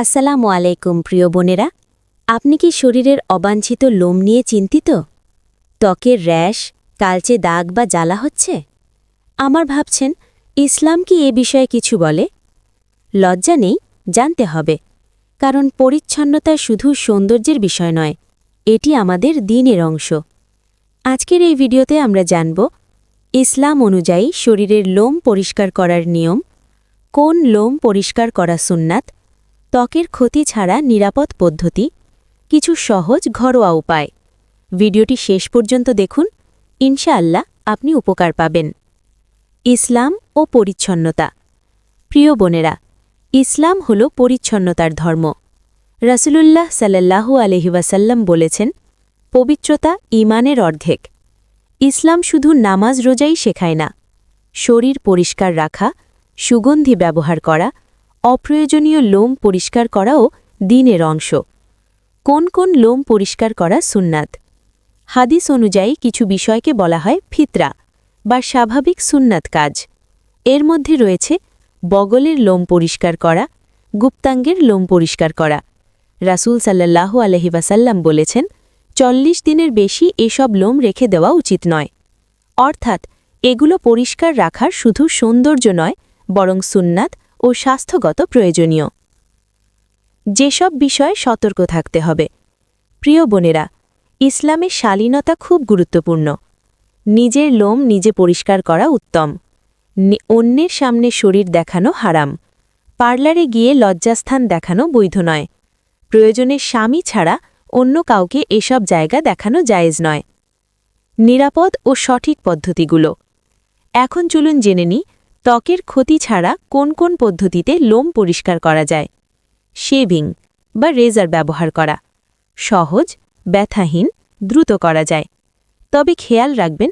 আসসালামু আলাইকুম, প্রিয় বোনেরা। আপনি কি শরীরের অবাঞ্ছিত লোম নিয়ে চিন্তিত? ত্বকের র্যাশ, কালচে দাগ বা জ্বালা হচ্ছে? আমার ভাবছেন, ইসলাম কি এ বিষয়ে কিছু বলে? লজ্জা নেই, জানতে হবে। কারণ পরিচ্ছন্নতা শুধু সৌন্দর্যের বিষয় নয়, এটি আমাদের দিনের অংশ। আজকের এই ভিডিওতে আমরা জানব, ইসলাম অনুযায়ী শরীরের লোম পরিষ্কার করার নিয়ম, কোন লোম পরিষ্কার করা সুন্নাত ত্বকের ক্ষতি ছাড়া নিরাপদ পদ্ধতি, কিছু সহজ ঘরোয়া উপায়। ভিডিওটি শেষ পর্যন্ত দেখুন, ইনশাআল্লাহ আপনি উপকার পাবেন। ইসলাম ও পরিচ্ছন্নতা। প্রিয় বোনেরা, ইসলাম হল পরিচ্ছন্নতার ধর্ম। রাসূলুল্লাহ সাল্লাল্লাহু আলহিবাসাল্লাম বলেছেন, পবিত্রতা ইমানের অর্ধেক। ইসলাম শুধু নামাজ রোজাই শেখায় না, শরীর পরিষ্কার রাখা, সুগন্ধি ব্যবহার করা অপ্রয়োজনীয় লোম পরিষ্কার করাও দিনের অংশ। কোন কোন লোম পরিষ্কার করা সুন্নাত? হাদিস অনুযায়ী কিছু বিষয়কে বলা হয় ফিতরা বা স্বাভাবিক সুন্নাত কাজ। এর মধ্যে রয়েছে বগলের লোম পরিষ্কার করা, গুপ্তাঙ্গের লোম পরিষ্কার করা। রাসূল সাল্লাল্লাহু আলহিবাসাল্লাম বলেছেন, চল্লিশ দিনের বেশি এসব লোম রেখে দেওয়া উচিত নয়। অর্থাৎ এগুলো পরিষ্কার রাখার শুধু সৌন্দর্য নয়, বরং সুন্নাত ও স্বাস্থ্যগত প্রয়োজনীয়। যেসব বিষয়ে সতর্ক থাকতে হবে। প্রিয় বোনেরা, ইসলামে শালীনতা খুব গুরুত্বপূর্ণ। নিজের লোম নিজে পরিষ্কার করা উত্তম। অন্যের সামনে শরীর দেখানো হারাম। পার্লারে গিয়ে লজ্জাস্থান দেখানো বৈধ নয়। প্রয়োজনে স্বামী ছাড়া অন্য কাউকে এসব জায়গা দেখানো জায়েজ নয়। নিরাপদ ও সঠিক পদ্ধতিগুলো। এখন চলুন জেনে নিই ত্বকের ক্ষতি ছাড়া কোন কোন পদ্ধতিতে লোম পরিষ্কার করা যায়? শেভিং বা রেজার ব্যবহার করা। সহজ, ব্যথাহীন, দ্রুত করা যায়। তবে খেয়াল রাখবেন,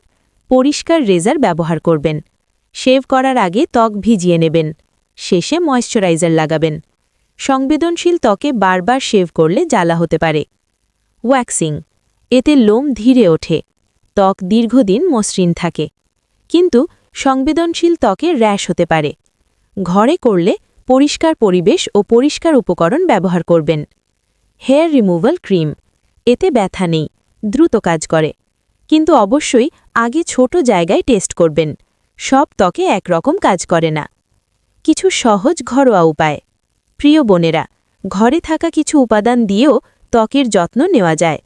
পরিষ্কার রেজার ব্যবহার করবেন। শেভ করার আগে ত্বক ভিজিয়ে নেবেন। শেষে ময়শ্চারাইজার লাগাবেন। সংবেদনশীল ত্বকে বারবার শেভ করলে জ্বালা হতে পারে। ওয়্যাক্সিং এতে লোম ধীরে ওঠে। ত্বক দীর্ঘদিন মসৃণ থাকে। কিন্তু সংবেদনশীল ত্বকে র্যাশ হতে পারে। ঘরে করলে পরিষ্কার পরিবেশ ও পরিষ্কার উপকরণ ব্যবহার করবেন। Hair removal cream. এতে ব্যথা নেই, দ্রুত কাজ করে। কিন্তু অবশ্যই আগে ছোট জায়গায় টেস্ট করবেন। সব ত্বকে একরকম কাজ করে না। কিছু সহজ ঘরোয়া উপায়। প্রিয় বোনেরা, ঘরে থাকা কিছু উপাদান দিয়েও ত্বকের যত্ন নেওয়া যায়।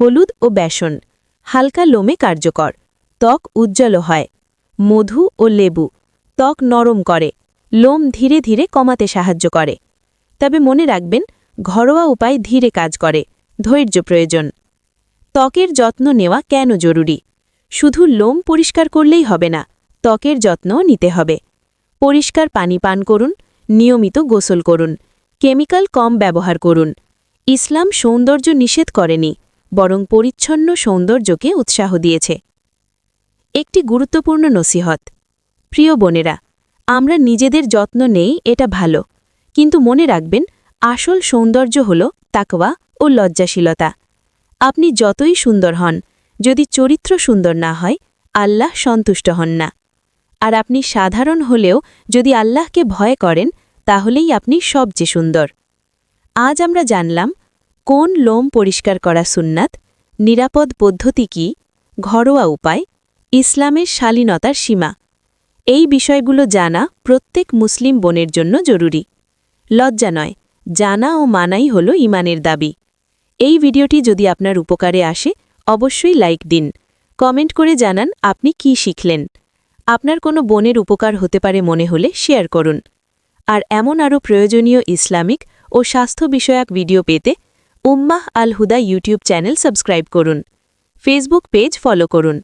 হলুদ ও বেসন। হালকা লোমে কার্যকর। ত্বক উজ্জ্বল হয়। মধু ও লেবু। ত্বক নরম করে। লোম ধীরে ধীরে কমাতে সাহায্য করে। তবে মনে রাখবেন, ঘরোয়া উপায় ধীরে কাজ করে। ধৈর্য প্রয়োজন। ত্বকের যত্ন নেওয়া কেন জরুরি? শুধু লোম পরিষ্কার করলেই হবে না, ত্বকের যত্নও নিতে হবে। পরিষ্কার পানি পান করুন, নিয়মিত গোসল করুন, কেমিক্যাল কম ব্যবহার করুন। ইসলাম সৌন্দর্য নিষেধ করেনি, বরং পরিচ্ছন্ন সৌন্দর্যকে উৎসাহ দিয়েছে। একটি গুরুত্বপূর্ণ নসিহত। প্রিয় বোনেরা, আমরা নিজেদের যত্ন নেই, এটা ভালো। কিন্তু মনে রাখবেন, আসল সৌন্দর্য হল তাকওয়া ও লজ্জাশীলতা। আপনি যতই সুন্দর হন, যদি চরিত্র সুন্দর না হয়, আল্লাহ সন্তুষ্ট হন না। আর আপনি সাধারণ হলেও যদি আল্লাহকে ভয় করেন, তাহলেই আপনি সবচেয়ে সুন্দর। আজ আমরা জানলাম, কোন লোম পরিষ্কার করা সুন্নাত, নিরাপদ পদ্ধতি কি, ঘরোয়া উপায় ইসলামের শালীনতার সীমা। এই বিষয়গুলো জানা প্রত্যেক মুসলিম বোনের জন্য জরুরি। লজ্জা নয়, জানা ও মানাই হল ইমানের দাবি। এই ভিডিওটি যদি আপনার উপকারে আসে, অবশ্যই লাইক দিন। কমেন্ট করে জানান আপনি কি শিখলেন। আপনার কোনো বোনের উপকার হতে পারে মনে হলে শেয়ার করুন। আর এমন আরও প্রয়োজনীয় ইসলামিক ও স্বাস্থ্য বিষয়ক ভিডিও পেতে উম্মাহ আল হুদা ইউটিউব চ্যানেল সাবস্ক্রাইব করুন। ফেসবুক পেজ ফলো করুন।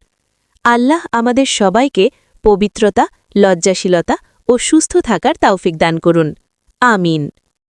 আল্লাহ আমাদের সবাইকে পবিত্রতা লজ্জাশীলতা ও সুস্থ থাকার তাওফিক দান করুন। আমিন।